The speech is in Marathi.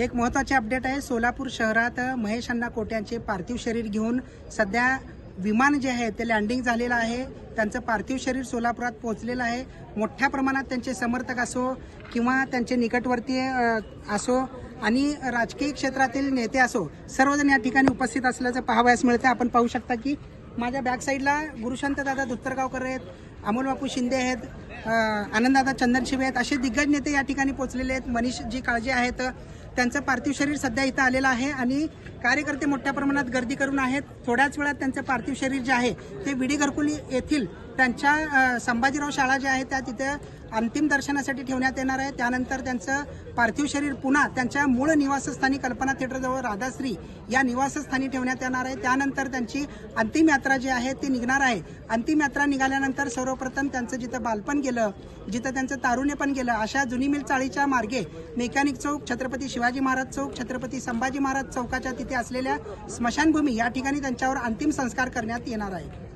एक महत्त्वाचे अपडेट आहे. सोलापूर शहरात महेश अण्णा कोट्यांचे पार्थिव शरीर घेऊन सध्या विमान जे आहे ते लँडिंग झालेलं आहे. त्यांचं पार्थिव शरीर सोलापुरात पोहोचलेलं आहे. मोठ्या प्रमाणात त्यांचे समर्थक असो किंवा त्यांचे निकटवर्तीय असो आणि राजकीय क्षेत्रातील नेते असो सर्वजण या ठिकाणी उपस्थित असल्याचं पाहावयास मिळतं आपण पाहू शकता की माझ्या बॅक साईडला गुरुशांत दादा धुत्तरगावकर आहेत अमोल बापू शिंदे आहेत आनंददादा आनंददादा चंदनशिवे आहेत. असे दिग्गज नेते या ठिकाणी पोहोचलेले आहेत. मनीष जी काळजी आहेत. त्यांचं पार्थिव शरीर सध्या इथं आलेलं आहे आणि कार्यकर्ते मोठ्या प्रमाणात गर्दी करून आहेत. थोड्याच वेळात त्यांचं पार्थिव शरीर जे आहे ते विडी घरकुली येथील त्यांच्या संभाजीराव शाळा ज्या आहेत त्या तिथे अंतिम दर्शनासाठी ठेवण्यात येणार आहे. त्यानंतर त्यांचं पार्थिव शरीर पुन्हा त्यांच्या मूळ निवासस्थानी कल्पना थिएटरजवळ राधाश्री या निवासस्थानी ठेवण्यात येणार आहे. त्यानंतर त्यांची अंतिम यात्रा जी आहे ती निघणार आहे. अंतिम यात्रा निघाल्यानंतर सर्वप्रथम त्यांचं जिथं बालपण गेलं जिथं त्यांचं तारुण्य पण गेलं अशा जुनी मिल चाळीच्या मार्गे मेकॅनिक चौक छत्रपती शिवाजी महाराज चौक छत्रपती संभाजी महाराज चौकाच्या तिथे असलेल्या स्मशानभूमी या ठिकाणी त्यांच्यावर अंतिम संस्कार करण्यात येणार आहे.